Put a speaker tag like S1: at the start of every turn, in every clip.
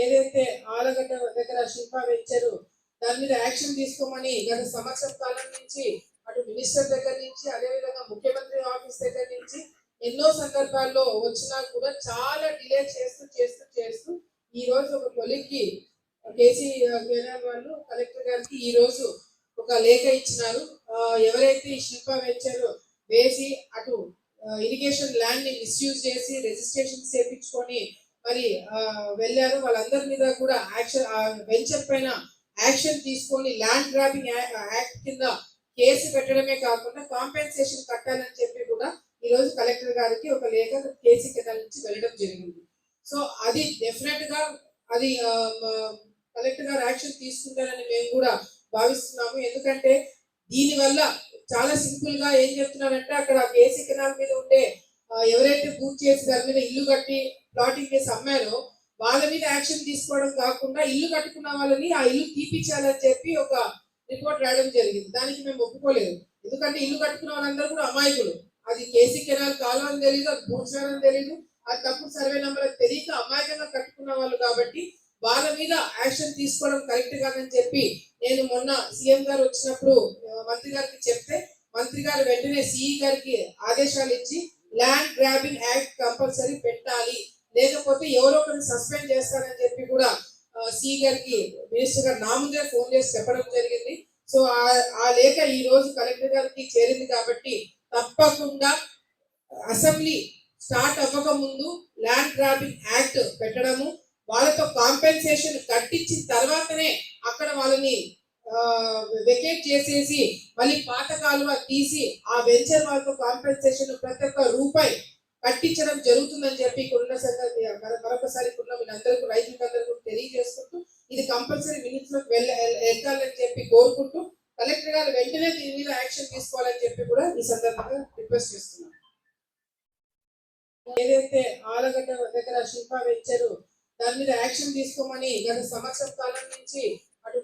S1: ఏదైతే ఆలగడ్డ దగ్గర శిల్ప వెంచరు దాని మీద యాక్షన్ తీసుకోమని గత సంవత్సరం కాలం నుంచి అటు మినిస్టర్ దగ్గర నుంచి అదేవిధంగా ముఖ్యమంత్రి ఆఫీస్ దగ్గర నుంచి ఎన్నో సందర్భాల్లో వచ్చినా కూడా చాలా డిలే చేస్తూ చేస్తూ చేస్తూ ఈ రోజు ఒక కొలిక్కి కేసీ కేనాల్ వాళ్ళు కలెక్టర్ గారికి ఈ రోజు ఒక లేఖ ఇచ్చినారు. ఎవరైతే ఈ శిల్పా వెంచర్ వేసి అటు ఇరిగేషన్ ల్యాండ్ని మిస్యూజ్ చేసి రిజిస్ట్రేషన్ చేపించుకొని మరి వెళ్ళారు. వాళ్ళందరి మీద కూడా యాక్షన్ వెంచర్ పైన యాక్షన్ తీసుకొని ల్యాండ్ గ్రాబింగ్ యాక్ట్ కింద కేసు పెట్టడమే కాకుండా కాంపెన్సేషన్ కట్టాలని చెప్పి కూడా ఈ రోజు కలెక్టర్ గారికి ఒక లేఖ కేసీ కెనాల్ నుంచి వెళ్ళడం జరిగింది. సో అది డెఫినెట్గా అది కలెక్టర్ గారు యాక్షన్ తీసుకుంటారని మేము కూడా భావిస్తున్నాము. ఎందుకంటే దీనివల్ల చాలా సింపుల్గా ఏం చెప్తున్నారంటే అక్కడ కేసీ కెనాల్ మీద ఉండే ఎవరైతే పూర్తి చేసి దాని మీద ఇల్లు కట్టి ప్లాటింగ్ చేసి అమ్మారో వాళ్ళ మీద యాక్షన్ తీసుకోవడం కాకుండా ఇల్లు కట్టుకున్న వాళ్ళని ఆ ఇల్లు తీపిచ్చాలని చెప్పి ఒక రిపోర్ట్ రాయడం జరిగింది. దానికి మేము ఒప్పుకోలేదు. ఎందుకంటే ఇల్లు కట్టుకున్న వాళ్ళందరూ కూడా అమాయకులు. అది కేసీ కెనాల్ కాలం అని తెలియదు అది భూసారని తెలియదు అది తప్పు సర్వే నెంబర్ అని తెలియక అమాయకంగా కట్టుకున్న వాళ్ళు కాబట్టి వాళ్ళ మీద యాక్షన్ తీసుకోవడం కరెక్ట్ కాదని చెప్పి నేను మొన్న సీఎం గారు వచ్చినప్పుడు మంత్రి గారికి చెప్తే మంత్రి గారు వెంటనే సిఈ గారికి ఆదేశాలు ఇచ్చి ల్యాండ్ గ్రాబింగ్ యాక్ట్ కంపల్సరీ పెట్టాలి. లేకపోతే ఎవరో ఒకరిని సస్పెండ్ చేస్తారని చెప్పి కూడా సిఈ గారికి మినిస్టర్ గారు నా ముందే ఫోన్ చేసి చెప్పడం జరిగింది. సో ఆ- ఆ లేఖ ఈ రోజు కలెక్టర్ గారికి చేరింది కాబట్టి తప్పకుండా అసెంబ్లీ స్టార్ట్ అవ్వక ముందు ల్యాండ్ గ్రాబింగ్ యాక్ట్ పెట్టడము వాళ్ళతో కాంపెన్సేషన్ కట్టించిన తర్వాతనే అక్కడ వాళ్ళని వెకేట్ చేసేసి మళ్ళీ పాత కాలువ తీసి ఆ వెంచర్ వాళ్ళతో కాంపెన్సేషన్ ప్రతి ఒక్క రూపాయి కట్టించడం జరుగుతుందని చెప్పి ఇక్కడున్న సంగతి మర- మరొకసారి ఇక్కడున్న వీళ్ళందరికీ రైతులందరికీ తెలియజేసుకుంటూ ఇది కంపల్సరీ మినిట్స్లోకి వెళ్ళ వెళ్ళాలని చెప్పి కోరుకుంటూ కలెక్టర్ గారు వెంటనే దీని మీద యాక్షన్ తీసుకోవాలని చెప్పి కూడా ఈ సందర్భంగా రిక్వెస్ట్ చేస్తున్నాను ఏదైతే ఆలగడ్డ దగ్గర శిల్పా వెంచరు దాని మీద యాక్షన్ తీసుకోమని గత సంవత్సరం కాలం నుంచి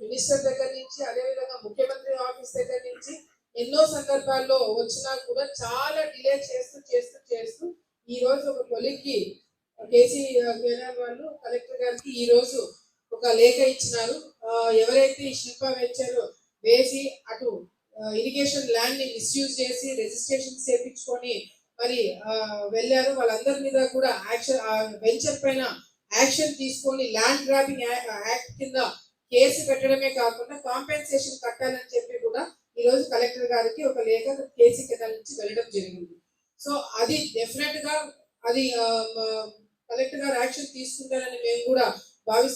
S1: మినిస్టర్ దగ్గర నుంచి అదేవిధంగా ముఖ్యమంత్రి ఆఫీస్ దగ్గర నుంచి ఎన్నో సందర్భాల్లో వచ్చినా కూడా చాలా డిలే చేస్తూ చేస్తూ చేస్తూ ఈ రోజు ఒక కొలిక్కి కేసీ కేనాల్ వాళ్ళు కలెక్టర్ గారికి ఈ రోజు ఒక లేఖ ఇచ్చినారు. ఎవరైతే ఈ శిల్ప వెంచర్ వేసి అటు ఇరిగేషన్ ల్యాండ్ని మిస్యూజ్ చేసి రిజిస్ట్రేషన్ చేపించుకొని మరి వెళ్ళారు. వాళ్ళందరి మీద కూడా యాక్షన్ వెంచర్ పైన యాక్షన్ తీసుకొని ల్యాండ్ గ్రాబింగ్ యాక్ట్ కింద కేసు పెట్టడమే కాకుండా కాంపెన్సేషన్ కట్టాలని చెప్పి కూడా ఈ రోజు కలెక్టర్ గారికి ఒక లేఖ కేసీ కెనాల్ నుంచి వెళ్ళడం జరిగింది. సో అది డెఫినెట్గా అది కలెక్టర్ గారు యాక్షన్ తీసుకుంటారని మేము కూడా భావిస్తున్నాం.